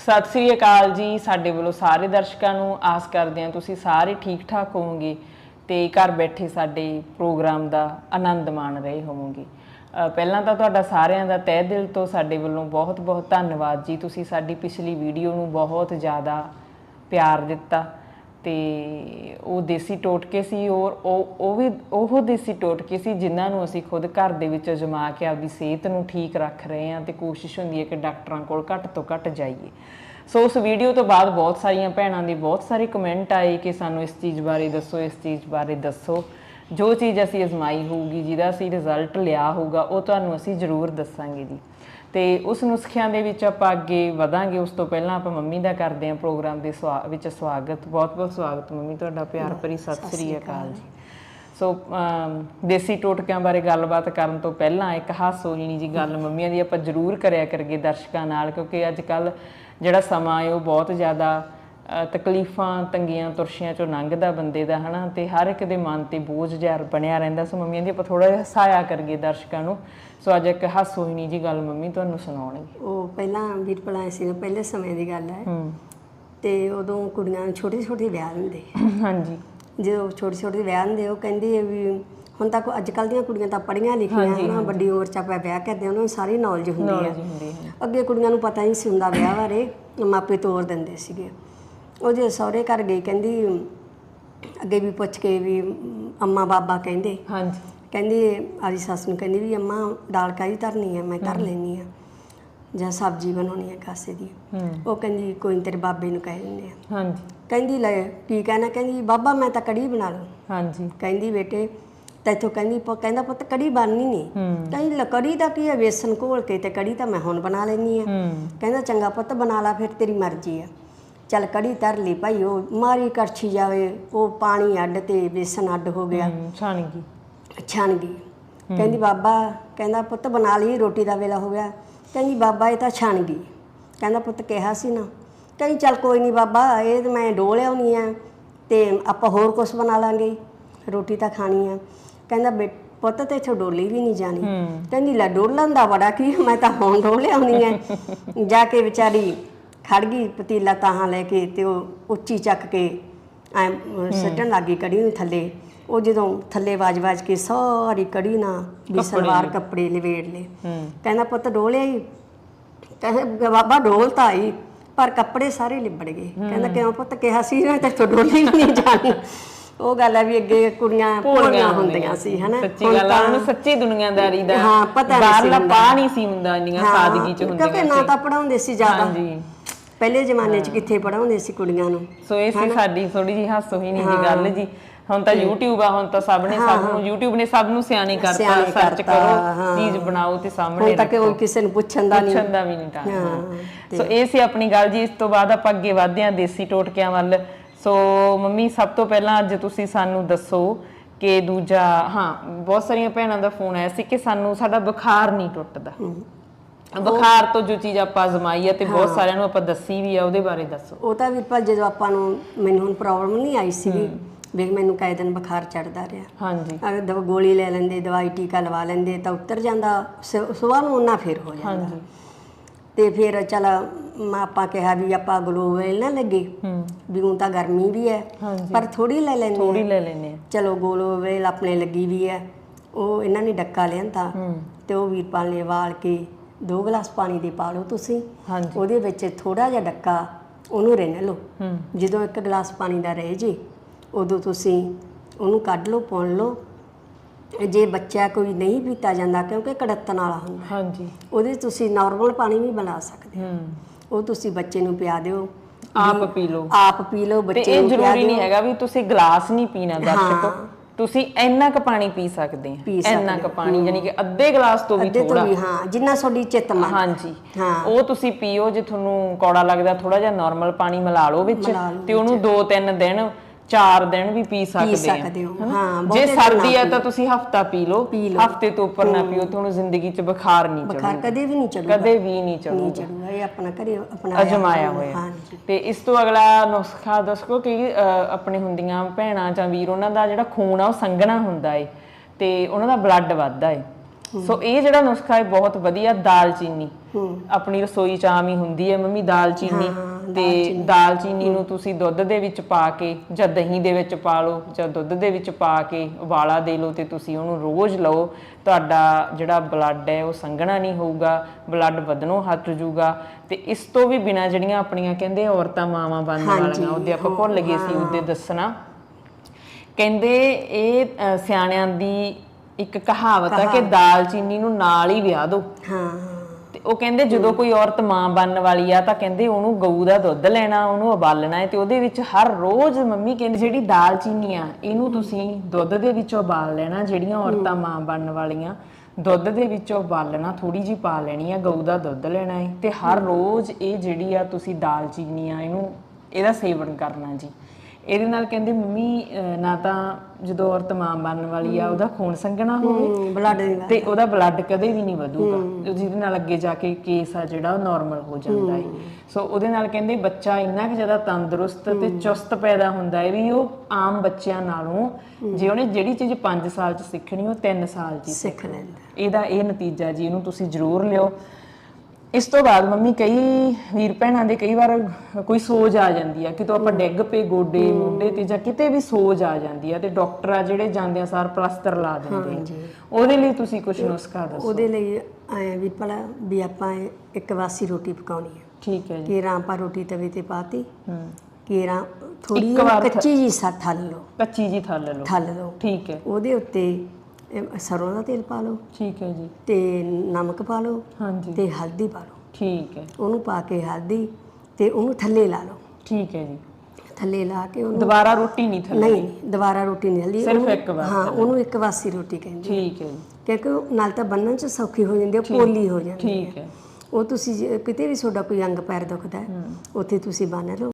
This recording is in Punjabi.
ਸਤਿ ਸ੍ਰੀ ਅਕਾਲ ਜੀ ਸਾਡੇ ਵੱਲੋਂ ਸਾਰੇ ਦਰਸ਼ਕਾਂ ਨੂੰ। ਆਸ ਕਰਦੇ ਹਾਂ ਤੁਸੀਂ ਸਾਰੇ ਠੀਕ ਠਾਕ ਹੋਵੋਗੇ ਤੇ ਘਰ ਬੈਠੇ ਸਾਡੇ ਪ੍ਰੋਗਰਾਮ ਦਾ ਆਨੰਦ ਮਾਣ ਰਹੇ ਹੋਵੋਗੇ। ਪਹਿਲਾਂ ਤਾਂ ਤੁਹਾਡਾ ਸਾਰਿਆਂ ਦਾ ਤਹਿ ਦਿਲ ਤੋਂ ਸਾਡੇ ਵੱਲੋਂ ਬਹੁਤ-ਬਹੁਤ ਧੰਨਵਾਦ ਜੀ। ਤੁਸੀਂ ਸਾਡੀ ਪਿਛਲੀ ਵੀਡੀਓ ਨੂੰ ਬਹੁਤ ਜ਼ਿਆਦਾ ਪਿਆਰ ਦਿੱਤਾ। ਤੇ ਉਹ ਦੇਸੀ ਟੋਟਕੇ ਸੀ, ਔਰ ਉਹ ਉਹ ਵੀ, ਉਹ ਦੇਸੀ ਟੋਟਕੇ ਸੀ, ਜਿਨ੍ਹਾਂ ਨੂੰ ਅਸੀਂ ਖੁਦ ਘਰ ਦੇ ਵਿੱਚ ਅਜਮਾ ਕੇ ਆਪਦੀ ਸਿਹਤ ਨੂੰ ਠੀਕ ਰੱਖ ਰਹੇ ਹਾਂ ਤੇ ਕੋਸ਼ਿਸ਼ ਹੁੰਦੀ ਹੈ ਕਿ ਡਾਕਟਰਾਂ ਕੋਲ ਘੱਟ ਤੋਂ ਘੱਟ ਜਾਈਏ। ਸੋ ਉਸ ਵੀਡੀਓ ਤੋਂ ਬਾਅਦ ਬਹੁਤ ਸਾਰੀਆਂ ਭੈਣਾਂ ਦੇ ਬਹੁਤ ਸਾਰੇ ਕਮੈਂਟ ਆਏ ਕਿ ਸਾਨੂੰ ਇਸ ਚੀਜ਼ ਬਾਰੇ ਦੱਸੋ, ਇਸ ਚੀਜ਼ ਬਾਰੇ ਦੱਸੋ। ਜੋ ਚੀਜ਼ ਅਸੀਂ ਅਜ਼ਮਾਈ ਹੋਊਗੀ ਜਿਹਦਾ ਅਸੀਂ ਰਿਜ਼ਲਟ ਲਿਆ ਹੋਊਗਾ ਉਹ ਤੁਹਾਨੂੰ ਅਸੀਂ ਜ਼ਰੂਰ ਦੱਸਾਂਗੇ ਜੀ। ਤੇ ਉਸ ਨੁਸਖਿਆਂ ਦੇ ਵਿੱਚ ਆਪਾਂ ਅੱਗੇ ਵਧਾਂਗੇ। ਉਸ ਤੋਂ ਪਹਿਲਾਂ ਆਪਾਂ ਮੰਮੀ ਦਾ ਕਰਦੇ ਹਾਂ ਪ੍ਰੋਗਰਾਮ ਦੇ ਵਿੱਚ ਸਵਾਗਤ। ਬਹੁਤ ਬਹੁਤ ਸਵਾਗਤ ਮੰਮੀ ਤੁਹਾਡਾ ਪਿਆਰ ਭਰੀ ਸਤਿ ਸ੍ਰੀ ਅਕਾਲ ਜੀ। ਸੋ ਦੇਸੀ ਟੋਟਕਿਆਂ ਬਾਰੇ ਗੱਲਬਾਤ ਕਰਨ ਤੋਂ ਪਹਿਲਾਂ ਇੱਕ ਹਾਸੋਹੀਣੀ ਜੀ ਗੱਲ ਮੰਮੀਆਂ ਦੀ ਆਪਾਂ ਜ਼ਰੂਰ ਕਰਿਆ ਕਰਗੇ ਦਰਸ਼ਕਾਂ ਨਾਲ ਕਿਉਂਕਿ ਅੱਜ ਕੱਲ ਜਿਹੜਾ ਸਮਾਂ ਹੈ ਉਹ ਬਹੁਤ ਜ਼ਿਆਦਾ ਤਕਲੀਫਾਂ ਤੰਗੀਆਂ ਤੁਰਸ਼ੀਆਂ ਚੋਂ ਲੰਘਦਾ ਬੰਦੇ ਦਾ ਹਨਾ? ਤੇ ਹਰ ਇੱਕ ਦੇ ਮਨ ਤੇ ਬੋਝ ਜਿਹਾ ਬਣਿਆ ਰਹਿੰਦਾ। ਸੋ ਮੰਮੀਆਂ ਦੀ ਆਪਾਂ ਥੋੜਾ ਜਿਹਾ ਹਸਾਇਆ ਕਰਗੇ ਦਰਸ਼ਕਾਂ ਨੂੰ। ਸੋ ਅੱਜ ਇੱਕ ਹਾਸੋਹੀਣੀ ਜੀ ਗੱਲ ਮੰਮੀ ਤੁਹਾਨੂੰ ਸੁਣਾਉਣਗੇ ਉਹ ਪਹਿਲਾਂ ਵੀਰਪਾਲ ਸੀ ਪਹਿਲੇ ਸਮੇਂ ਦੀ ਗੱਲ ਹੈ। ਤੇ ਉਦੋਂ ਕੁੜੀਆਂ ਨੂੰ ਛੋਟੇ ਛੋਟੇ ਵਿਆਹ ਹੁੰਦੇ। ਹਾਂਜੀ। ਜਦੋਂ ਛੋਟੇ ਛੋਟੇ ਵਿਆਹ ਹੁੰਦੇ ਉਹ ਕਹਿੰਦੀ ਵੀ ਹੁਣ ਤੱਕ ਅੱਜ ਕੱਲ ਦੀਆਂ ਕੁੜੀਆਂ ਤਾਂ ਪੜ੍ਹੀਆਂ ਲਿਖੀਆਂ ਹਨ? ਵੱਡੀ ਉਮਰ ਚ ਆਪਾਂ ਵਿਆਹ ਕਰਦੇ ਉਹਨਾਂ ਨੂੰ ਸਾਰੀ ਨੌਲੇਜ ਹੁੰਦੀ ਹੈ ਜੀ ਹੁੰਦੀ ਹੈ। ਅੱਗੇ ਕੁੜੀਆਂ ਨੂੰ ਪਤਾ ਨਹੀਂ ਸੀ ਹੁੰਦਾ ਵਿਆਹ ਬਾਰੇ। ਮਾਪੇ ਤੋਰ ਦਿੰਦੇ ਸੀਗੇ। ਉਹ ਜੇ ਸਹੁਰੇ ਘਰ ਗਈ ਕਹਿੰਦੀ ਅੱਗੇ ਵੀ ਪੁੱਛ ਕੇ ਵੀ ਅੰਮਾ ਬਾਬਾ ਕਹਿੰਦੇ। ਹਾਂਜੀ। ਕਹਿੰਦੀ ਆਦੀ ਸੱਸ ਨੂੰ ਕਹਿੰਦੀ ਵੀ ਅੰਮਾ ਦਾਲ ਕਾਹਦੀ ਧਰਨੀ ਹੈ ਮੈਂ ਧਰ ਲੈਣੀ ਆ। ਜਾਂ ਸਬਜ਼ੀ ਬਣਾਉਣੀ ਹੈ ਕਾਸੇ ਦੀ। ਉਹ ਕਹਿੰਦੀ ਕੋਈ ਤੇਰੇ ਬਾਬੇ ਨੂੰ ਕਹਿ ਦਿੰਦੇ ਆ। ਹਾਂਜੀ। ਕਹਿੰਦੀ ਲੈ ਕੀ ਕਹਿਣਾ? ਕਹਿੰਦੀ ਬਾਬਾ ਮੈਂ ਤਾਂ ਕੜੀ ਬਣਾ ਲਵਾਂ ਹਾਂਜੀ। ਕਹਿੰਦੀ ਬੇਟੇ ਤੈਥੋਂ ਕਹਿੰਦੀ ਕਹਿੰਦਾ ਪੁੱਤ ਕੜੀ ਬਣਨੀ ਨਹੀਂ ਕਹਿੰਦੀ ਲੈ ਕੜੀ ਦਾ ਕੀ ਹੈ ਵੇਸਣ ਘੋਲ ਕੇ ਤੇ ਕੜੀ ਤਾਂ ਮੈਂ ਹੁਣ ਬਣਾ ਲੈਣੀ ਆ। ਕਹਿੰਦਾ ਚੰਗਾ ਪੁੱਤ ਬਣਾ ਲਾ ਫਿਰ ਤੇਰੀ ਮਰਜ਼ੀ ਆ। ਚੱਲ ਕੜੀ ਧਰ ਲਈ ਭਾਈ ਉਹ ਮਾਰੀ ਕੜਛੀ ਜਾਵੇ ਉਹ ਪਾਣੀ ਅੱਡ ਤੇ ਵੇਸਣ ਅੱਡ ਹੋ ਗਿਆ। ਹੂੰ ਛਾਣ ਗਈ। ਛਣ ਗਈ। ਕਹਿੰਦੀ ਬਾਬਾ ਕਹਿੰਦਾ ਪੁੱਤ ਬਣਾ ਲਈ ਰੋਟੀ ਦਾ ਵੇਲਾ ਹੋ ਗਿਆ। ਕਹਿੰਦੀ ਬਾਬਾ ਇਹ ਤਾਂ ਛਣ ਗਈ। ਕਹਿੰਦਾ ਪੁੱਤ ਕਿਹਾ ਸੀ ਨਾ। ਕਹਿੰਦੀ ਚੱਲ ਕੋਈ ਨਹੀਂ ਬਾਬਾ ਇਹ ਤਾਂ ਮੈਂ ਡੋਲ ਆਉਣੀ ਆ ਤੇ ਆਪਾਂ ਹੋਰ ਕੁਝ ਬਣਾ ਲਾਂਗੇ। ਰੋਟੀ ਤਾਂ ਖਾਣੀ ਆ। ਕਹਿੰਦਾ ਪੁੱਤ ਤੇ ਇੱਥੋਂ ਡੋਲੀ ਵੀ ਨਹੀਂ ਜਾਣੀ। ਹੂੰ। ਕਹਿੰਦੀ ਲੈ ਡੋਲਣ ਦਾ ਬੜਾ ਕੀ ਮੈਂ ਤਾਂ ਹੁਣ ਡੋਲ ਆਉਣੀ ਆ। ਜਾ ਕੇ ਵਿਚਾਰੀ ਖੜ ਗਈ ਪਤੀਲਾ ਤਾਹਾਂ ਲੈ ਕੇ ਤੇ ਉਹ ਉੱਚੀ ਚੱਕ ਕੇ ਐ ਸੱਟਣ ਲੱਗੀ ਕੜੀ ਨੂੰ ਥੱਲੇ। ਉਹ ਜਦੋਂ ਥੱਲੇ ਵਾਜ-ਵਾਜ ਕੇ ਸਾਰੀ ਕੜੀ ਨਾ ਵੀ ਸਲਵਾਰ ਕੱਪੜੇ ਲਵੇੜ ਹੂੰ। ਕਹਿੰਦਾ ਪੁੱਤ ਡੋਲਿਆ ਹੀ ਕਹਿੰਦਾ ਬਾਬਾ ਡੋਲ ਤਾਂ ਆਈ ਪਰ ਕੱਪੜੇ ਸਾਰੇ ਲਿਬੜ ਗਏ। ਕਹਿੰਦਾ ਕਿਉਂ ਪੁੱਤ? ਕਿਹਾ ਸੀ ਨਾ ਤੇ ਡੋਲੀ ਨਹੀਂ ਜਾਣੀ। ਉਹ ਗੱਲ ਹੈ ਵੀ ਅੱਗੇ ਕੁੜੀਆਂ ਭੋਲੀਆਂ ਹੁੰਦੀਆਂ। ਸੀ ਹਨਾ? ਸੱਚੀ ਗੱਲ ਆ ਉਹਨੂੰ ਸੱਚੀ ਦੁਨੀਆਦਾਰੀ ਦਾ ਹਾਂ, ਪਤਾ ਨਹੀਂ ਬਾਹਰਲਾ ਪਾ ਨਹੀਂ ਸੀ ਹੁੰਦਾ ਇੰਨੀਆਂ ਸਾਦਗੀ ਚ ਹੁੰਦੀਆਂ ਕਿਉਂਕਿ ਨਾ ਤਾਂ ਪੜਾਉਂਦੇ ਸੀ ਜ਼ਿਆਦਾ। ਹਾਂਜੀ। ਪਹਿਲੇ ਜ਼ਮਾਨੇ 'ਚ ਕਿੱਥੇ ਪੜਾਉਂਦੇ ਸੀ ਕੁੜੀਆਂ ਨੂੰ? ਸੋ ਇਹ ਸੀ ਸਾਡੀ ਥੋੜੀ ਜਿਹੀ ਹਾਸੋ ਹੀ ਨਹੀਂ ਜੀ ਗੱਲ ਜੀ। ਹੁਣ ਤਾਂ YouTube ਆ ਹੁਣ ਤਾਂ ਸਭ ਨੇ ਸਭ ਨੂੰ YouTube ਨੇ ਸਭ ਨੂੰ ਸਿਆਣੀ ਕਰਤਾ ਸਰਚ ਕਰੋ ਚੀਜ਼ ਬਣਾਓ ਤੇ ਸਾਹਮਣੇ ਹੁਣ ਤੱਕ ਉਹ ਕਿਸੇ ਨੂੰ ਪੁੱਛਣ ਦਾ ਨਹੀਂ। ਪੁੱਛਣ ਦਾ ਵੀ ਨਹੀਂ ਟਾਈਮ ਸੋ ਇਹ ਸੀ ਆਪਣੀ ਗੱਲ ਜੀ ਇਸ ਤੋਂ ਬਾਅਦ ਆਪਾਂ ਅੱਗੇ ਵਧਦੇ ਹਾਂ ਦੇਸੀ ਟੋਟਕਿਆਂ ਵੱਲ। ਸੋ ਮੰਮੀ ਸਭ ਤੋਂ ਪਹਿਲਾਂ ਅੱਜ ਤੁਸੀਂ ਸਾਨੂੰ ਦੱਸੋ ਕਿ ਦੂਜਾ ਹਾਂ ਬਹੁਤ ਸਾਰੀਆਂ ਭੈਣਾਂ ਦਾ ਫੋਨ ਆਇਆ ਸੀ ਕਿ ਸਾਨੂੰ ਸਾਡਾ ਬੁਖਾਰ ਨਹੀਂ ਟੁੱਟਦਾ। ਬੁਖਾਰ ਤੋਂ ਜੋ ਚੀਜ਼ ਆਪਾਂ ਅਜ਼ਮਾਈ ਹੈ ਤੇ ਬਹੁਤ ਸਾਰਿਆਂ ਨੂੰ ਆਪਾਂ ਦੱਸੀ ਵੀ ਆ ਉਹਦੇ ਬਾਰੇ ਦੱਸੋ। ਉਹ ਤਾਂ ਵੀਰਪਾਲ ਜਦੋਂ ਆਪਾਂ ਨੂੰ ਮੈਨੂੰ ਹੁਣ ਪ੍ਰੋਬਲਮ ਨਹੀਂ ਆਈ ਸੀਗੀ ਵੀ ਮੈਨੂੰ ਕਈ ਦਿਨ ਬੁਖਾਰ ਚੜਦਾ ਰਿਹਾ। ਹਾਂਜੀ। ਅਗਰ ਦਵਾ ਗੋਲੀ ਲੈ ਲੈਂਦੇ ਦਵਾਈ ਟੀਕਾ ਲਵਾ ਲੈਂਦੇ ਤਾਂ ਉਤਰ ਜਾਂਦਾ ਸਵੇਰ ਨੂੰ ਉਹਨਾਂ ਫੇਰ ਹੋ ਜਾਂਦਾ। ਹਾਂਜੀ। ਤੇ ਫਿਰ ਚਲ ਆਪਾਂ ਕਿਹਾ ਵੀ ਆਪਾਂ ਗਲੋਵੇਲ ਨਾ ਲੱਗੇ ਹੂੰ। ਵੀ ਹੁਣ ਤਾਂ ਗਰਮੀ ਵੀ ਹੈ ਪਰ ਥੋੜੀ ਲੈ ਲੈਂਦੇ ਥੋੜੀ। ਲੈ ਆ। ਚਲੋ ਗੋਲੋਵੇਲ ਆਪਣੇ ਲੱਗੀ ਵੀ ਹੈ ਉਹ ਇਹਨਾਂ ਨੇ ਡੱਕਾ ਲਿਆਂਦਾ। ਹੂੰ। ਤੇ ਉਹ ਵੀਰਪਾਲ ਨੇ ਵਾਲ ਕੇ ਦੋ ਗਲਾਸ ਪਾਣੀ ਦੇ ਪਾ ਲਓ ਤੁਸੀਂ। ਹਾਂਜੀ। ਉਹਦੇ ਵਿੱਚ ਥੋੜਾ ਜਿਹਾ ਡੱਕਾ ਉਹਨੂੰ ਰਿੰਨ ਲਓ। ਹੂੰ। ਜਦੋਂ ਇੱਕ ਗਲਾਸ ਪਾਣੀ ਦਾ ਰਹਿ ਜੇ ਉਦੋਂ ਤੁਸੀਂ ਉਹਨੂੰ ਕੱਢ ਲਓ ਪੁਣ ਲਓ। ਜੇ ਬੱਚਾ ਕੋਈ ਨਹੀਂ ਪੀਤਾ ਜਾਂਦਾ ਕਿਉਂਕਿ ਕੜੱਤਣ ਵਾਲਾ ਹੁੰਦਾ। ਹਾਂਜੀ। ਉਹਦੇ 'ਚ ਤੁਸੀਂ ਨਾਰਮਲ ਪਾਣੀ ਵੀ ਬਣਾ ਸਕਦੇ ਹੂੰ। ਉਹ ਤੁਸੀਂ ਬੱਚੇ ਨੂੰ ਪਿਆ ਦਿਓ। ਆਪ ਪੀ ਲਓ। ਆਪ ਪੀ ਲਓ ਬੱਚੇ ਨੂੰ ਪਿਆ ਜ਼ਰੂਰੀ ਨਹੀਂ ਹੈਗਾ ਵੀ ਤੁਸੀਂ ਗਲਾਸ ਨਹੀਂ ਪੀਣਾ ਦਰਸ਼ਕੋ। ਤੁਸੀਂ ਇੰਨਾ ਕੁ ਪਾਣੀ ਪੀ ਸਕਦੇ ਪੀ ਆ ਇੰਨਾ ਕੁ ਪਾਣੀ ਯਾਨੀ ਕਿ ਅੱਧੇ ਗਲਾਸ ਤੋਂ ਵੀ ਅੱਧੇ ਤੋਂ ਥੋੜਾ ਵੀ ਹਾਂ ਜਿੰਨਾ ਤੁਹਾਡੀ ਚਿੱਤ ਮੰਨ ਹਾਂਜੀ। ਹਾਂ। ਉਹ ਤੁਸੀਂ ਪੀਓ ਜੇ ਤੁਹਾਨੂੰ ਕੌੜਾ ਲੱਗਦਾ ਥੋੜਾ ਜਿਹਾ ਨਾਰਮਲ ਪਾਣੀ ਮਿਲਾ ਲਓ ਵਿੱਚ ਤੇ ਉਹਨੂੰ 2-3 ਦਿਨ 4 ਦਿਨ ਵੀ ਪੀ ਸਕਦੇ ਆ ਸਕਦੇ ਹੋ ਹਾਂ ਜੇ ਸਰਦੀ ਆ ਤਾਂ ਤੁਸੀਂ ਹਫਤਾ ਪੀ ਲਓ ਪੀ ਲਓ। ਹਫ਼ਤੇ ਤੋਂ ਉੱਪਰ ਨਾ ਪੀਓ ਤੁਹਾਨੂੰ ਜ਼ਿੰਦਗੀ 'ਚ ਬੁਖਾਰ ਨਹੀਂ ਬੁਖਾਰ ਕਦੇ ਵੀ ਨਹੀਂ ਚੜੂਗਾ ਕਦੇ ਵੀ ਨਹੀਂ ਚੜੂ ਨਹੀਂ ਚੜੂਗਾ ਇਹ ਆਪਣਾ ਘਰੇ ਆਪਣਾ ਅਜਮਾਇਆ ਹੋਇਆ। ਹਾਂਜੀ। ਤੇ ਇਸ ਤੋਂ ਅਗਲਾ ਨੁਸਖਾ ਦੱਸੋ ਕਿ ਅਹ, ਆਪਣੇ ਹੁੰਦੀਆਂ ਭੈਣਾਂ ਜਾਂ ਵੀਰ ਉਹਨਾਂ ਦਾ ਜਿਹੜਾ ਖੂਨ ਆ ਉਹ ਸੰਘਣਾ ਹੁੰਦਾ ਏ ਤੇ ਉਹਨਾਂ ਦਾ ਬਲੱਡ ਵੱਧਦਾ ਏ। ਸੋ ਇਹ ਜਿਹੜਾ ਨੁਸਖਾ ਹੈ ਬਹੁਤ ਵਧੀਆ ਦਾਲਚੀਨੀ। ਆਪਣੀ ਰਸੋਈ ਚ ਆਮ ਹੀ ਹੁੰਦੀ ਹੈ ਮੰਮੀ ਦਾਲਚੀਨੀ। ਤੇ ਦਾਲਚੀਨੀ ਨੂੰ ਤੁਸੀਂ ਦੁੱਧ ਦੇ ਵਿੱਚ ਪਾ ਕੇ ਜਾਂ ਦਹੀਂ ਦੇ ਵਿੱਚ ਪਾ ਲਓ ਜਾਂ ਦੁੱਧ ਦੇ ਵਿੱਚ ਪਾ ਕੇ ਉਬਾਲਾ ਦੇ ਲਓ ਤੇ ਤੁਸੀਂ ਉਹਨੂੰ ਰੋਜ਼ ਲਓ। ਤੁਹਾਡਾ ਜਿਹੜਾ ਬਲੱਡ ਹੈ ਉਹ ਸੰਘਣਾ ਨਹੀਂ ਹੋਊਗਾ ਬਲੱਡ ਵਧਣੋਂ ਹਟ ਜਾਊਗਾ ਤੇ ਇਸ ਤੋਂ ਵੀ ਬਿਨਾ ਜਿਹੜੀਆਂ ਆਪਣੀਆਂ ਕਹਿੰਦੇ ਔਰਤਾਂ ਮਾਵਾਂ ਬਣਨ ਵਾਲੀਆਂ ਉਹਦੇ ਆਪਾਂ ਭੁੱਲ ਗਏ ਸੀ ਉਹਦੇ ਦੱਸਣਾ। ਕਹਿੰਦੇ ਇਹ ਸਿਆਣਿਆਂ ਦੀ ਇੱਕ ਕਹਾਵਤ ਹੈ ਕਿ ਦਾਲਚੀਨੀ ਨੂੰ ਨਾਲ ਹੀ ਵਿਆਹ ਦਿਓ ਹਾਂ। ਤੇ ਉਹ ਕਹਿੰਦੇ ਜਦੋਂ ਕੋਈ ਔਰਤ ਮਾਂ ਬਣਨ ਵਾਲੀ ਆ ਤਾਂ ਕਹਿੰਦੇ ਉਹਨੂੰ ਗਊ ਦਾ ਦੁੱਧ ਲੈਣਾ ਉਹਨੂੰ ਉਬਾਲਣਾ ਹੈ ਤੇ ਉਹਦੇ ਵਿੱਚ ਹਰ ਰੋਜ਼ ਮੰਮੀ ਕਹਿੰਦੀ ਜਿਹੜੀ ਦਾਲਚੀਨੀ ਆ ਇਹਨੂੰ ਤੁਸੀਂ ਦੁੱਧ ਦੇ ਵਿੱਚ ਉਬਾਲ ਲੈਣਾ ਜਿਹੜੀਆਂ ਔਰਤਾਂ ਮਾਂ ਬਣਨ ਵਾਲੀਆਂ ਦੁੱਧ ਦੇ ਵਿੱਚ ਉਬਾਲਣਾ ਥੋੜੀ ਜੀ ਪਾ ਲੈਣੀ ਆ ਗਊ ਦਾ ਦੁੱਧ ਲੈਣਾ ਹੈ ਤੇ ਹਰ ਰੋਜ਼ ਇਹ ਜਿਹੜੀ ਆ ਤੁਸੀਂ ਦਾਲਚੀਨੀ ਆ ਇਹਨੂੰ ਇਹਦਾ ਸੇਵਨ ਕਰਨਾ ਜੀ। ਇਹਦੇ ਨਾਲ ਕਹਿੰਦੇ ਮੰਮੀ ਨਾ ਤਾਂ ਜਦੋਂ ਔਰਤ ਮਾਂ ਬਣਨ ਵਾਲੀ ਆ ਉਹਦਾ ਖੂਨ ਸੰਘਣਾ ਹੋਵੇ ਬਲੱਡ ਤੇ ਉਹਦਾ ਬਲੱਡ ਕਦੇ ਵੀ ਨਹੀਂ ਵਧੂਗਾ। ਜਿਹਦੇ ਨਾਲ ਅੱਗੇ ਜਾ ਕੇ ਕੇਸ ਆ ਜਿਹੜਾ ਉਹ ਨਾਰਮਲ ਹੋ ਜਾਂਦਾ ਹੈ। ਸੋ ਉਹਦੇ ਨਾਲ ਕਹਿੰਦੇ ਬੱਚਾ ਇੰਨਾ ਕਿ ਜ਼ਿਆਦਾ ਤੰਦਰੁਸਤ ਤੇ ਚੁਸਤ ਪੈਦਾ ਹੁੰਦਾ ਹੈ ਵੀ ਉਹ ਆਮ ਬੱਚਿਆਂ ਨਾਲੋਂ ਜੇ ਉਹਨੇ ਜਿਹੜੀ ਚੀਜ਼ 5 ਸਾਲ ਚ ਸਿੱਖਣੀ ਉਹ 3 ਸਾਲ ਚ ਸਿੱਖ ਲੈਂਦਾ। ਇਹਦਾ ਇਹ ਨਤੀਜਾ ਜੀ ਇਹਨੂੰ ਤੁਸੀਂ ਜ਼ਰੂਰ ਲਿਓ। ਇਸ ਤੋਂ ਬਾਅਦ ਮੰਮੀ ਕਈ ਵੀਰ ਭੈਣਾਂ ਦੇ ਕਈ ਵਾਰ ਕੋਈ ਸੋਜ ਆ ਜਾਂਦੀ ਆ ਕਿਤੋਂ ਆਪਾਂ ਡਿੱਗ ਪਏ ਗੋਡੇ ਮੋਢੇ ਤੇ ਜਾਂ ਕਿਤੇ ਵੀ ਸੋਜ ਆ ਜਾਂਦੀ ਆ ਤੇ ਡਾਕਟਰ ਆ ਜਿਹੜੇ ਜਾਂਦੇ ਆ ਸਾਰ ਪਲਾਸਟਰ ਲਾ ਦਿੰਦੇ ਆ। ਉਹਦੇ ਲਈ ਤੁਸੀਂ ਕੁਝ ਨੁਸਖਾ ਦੱਸੋ? ਉਹਦੇ ਲਈ ਐ ਵੀ ਭਲਾ ਵੀ ਆਪਾਂ ਇੱਕ ਵਾਸੀ ਰੋਟੀ ਪਕਾਉਣੀ ਹੈ ਠੀਕ ਹੈ ਜੀ। ਕੇਰਾਂ ਆਪਾਂ ਰੋਟੀ ਤਵੇ ਤੇ ਪਾਤੀ। ਹੂੰ। ਕੇਰਾਂ ਥੋੜੀ ਕੱਚੀ ਜੀ ਸਾ ਥੱਲ ਲਓ। ਕੱਚੀ ਜੀ ਥੱਲ ਲਓ। ਥੱਲ ਲਓ। ਠੀਕ ਹੈ। ਉਹਦੇ ਉੱਤੇ ਇਹ ਸਰੋਂ ਦਾ ਤੇਲ ਪਾ ਲਓ। ਠੀਕ ਹੈ ਜੀ। ਤੇ ਨਮਕ ਪਾ ਲਓ ਹਾਂਜੀ। ਤੇ ਹਲਦੀ ਪਾ ਲਓ। ਠੀਕ ਹੈ। ਉਹਨੂੰ ਪਾ ਕੇ ਹਲਦੀ ਤੇ ਉਹਨੂੰ ਥੱਲੇ ਲਾ ਲਓ। ਠੀਕ ਹੈ ਜੀ। ਥੱਲੇ ਲਾ ਕੇ ਉਹਨੂੰ ਦੁਬਾਰਾ ਰੋਟੀ ਨਹੀਂ ਥੱਲੇ। ਨਹੀਂ ਦੁਬਾਰਾ ਰੋਟੀ ਨਹੀਂ ਹਲਦੀ ਸਿਰਫ ਇੱਕ ਵਾਰ ਹਾਂ ਉਹਨੂੰ ਇੱਕ ਵਾਸੀ ਰੋਟੀ ਕਹਿੰਦੇ ਠੀਕ ਹੈ ਜੀ। ਕਿਉਂਕਿ ਉਹ ਨਾਲ ਤਾਂ ਬੰਨਣ ਚ ਸੌਖੀ ਹੋ ਜਾਂਦੀ ਹੈ ਪੋਲੀ ਹੋ ਜਾਂਦੀ ਹੈ ਠੀਕ ਹੈ। ਉਹ ਤੁਸੀਂ ਕਿਤੇ ਵੀ ਤੁਹਾਡਾ ਕੋਈ ਅੰਗ ਪੈਰ ਦੁਖਦਾ ਹੈ। ਉੱਥੇ ਤੁਸੀਂ ਬੰਨ ਲਓ।